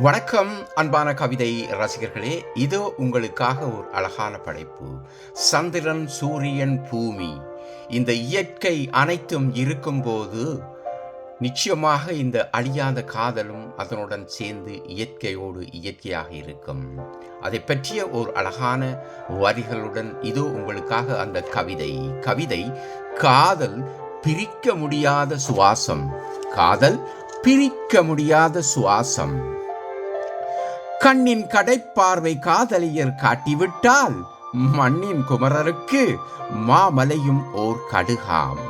வணக்கம் அன்பான கவிதை ரசிகர்களே. இதோ உங்களுக்காக ஒரு அழகான படைப்பு. சந்திரன் சூரியன் பூமி. இந்த இயற்கை அனைத்தும் இருக்கும்போது நிச்சயமாக இந்த அழியாத காதலும் அதனுடன் சேர்ந்து இயற்கையோடு இயற்கையாக இருக்கும். அதை பற்றிய ஒரு அழகான வரிகளுடன் இது உங்களுக்காக அந்த கவிதை. கவிதை காதல் பிரிக்க முடியாத சுவாசம். காதல் பிரிக்க முடியாத சுவாசம். கண்ணின் கடைப்பார்வை காதலியர் காட்டிவிட்டால் மண்ணின் குமரருக்கு மாமலையும் ஓர் கடுகாம்.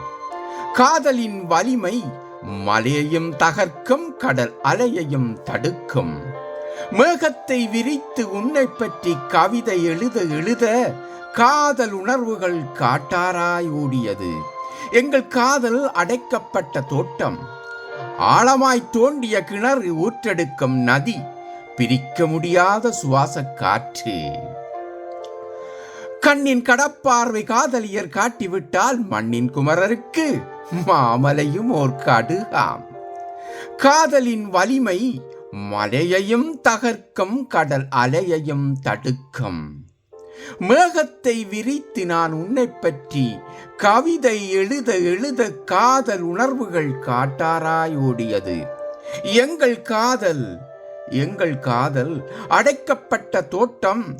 காதலின் வலிமை மலையையும் தகர்க்கும் கடல் அலையையும் தடுக்கும். மேகத்தை விரித்து உன்னை பற்றி கவிதை எழுத எழுத காதல் உணர்வுகள் காட்டாராய் ஓடியது. எங்கள் காதல் அடைக்கப்பட்ட தோட்டம். ஆழமாய் தோண்டிய கிணறு ஊற்றெடுக்கும் நதி. பிரிக்க முடியாத சுவாச காற்று. கண்ணின் கடப்பார்வை காதலியர் காட்டிவிட்டால் மண்ணின் குமரருக்கு மாமலையும் ஓர் கடுகாம் காதலின் வலிமை மலையையும் தகர்க்கும் கடல் அலையையும் தடுக்கும். மேகத்தை விரித்து நான் உன்னை பற்றி கவிதை எழுத எழுத காதல் உணர்வுகள் காட்டாராய் ஓடியது. எங்கள் காதல் எங்கள் காதல் அடைக்கப்பட்ட தோட்டம்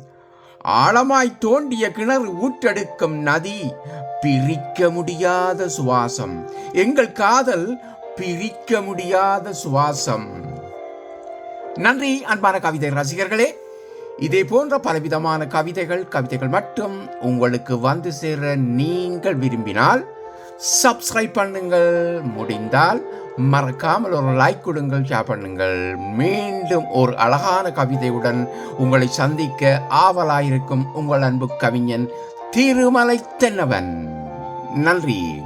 ஆழமாய் தோண்டிய கிணறு ஊற்றெடுக்கும் நதி பிரிக்க முடியாத சுவாசம். எங்கள் காதல் பிரிக்க முடியாத சுவாசம். நன்றி அன்பான கவிதை ரசிகர்களே. இதே போன்ற பலவிதமான கவிதைகள் கவிதைகள் மட்டும் உங்களுக்கு வந்து சேர நீங்கள் விரும்பினால் சப்ஸ்கிரைப் பண்ணுங்கள். முடிந்தால் மறக்காமல் ஒரு லைக் கொடுங்கள் ஷேர் பண்ணுங்கள். மீண்டும் ஒரு அழகான கவிதையுடன் உங்களை சந்திக்க ஆவலாயிருக்கும் உங்கள் அன்பு கவிஞன் திருமலை தென்னவன். நன்றி.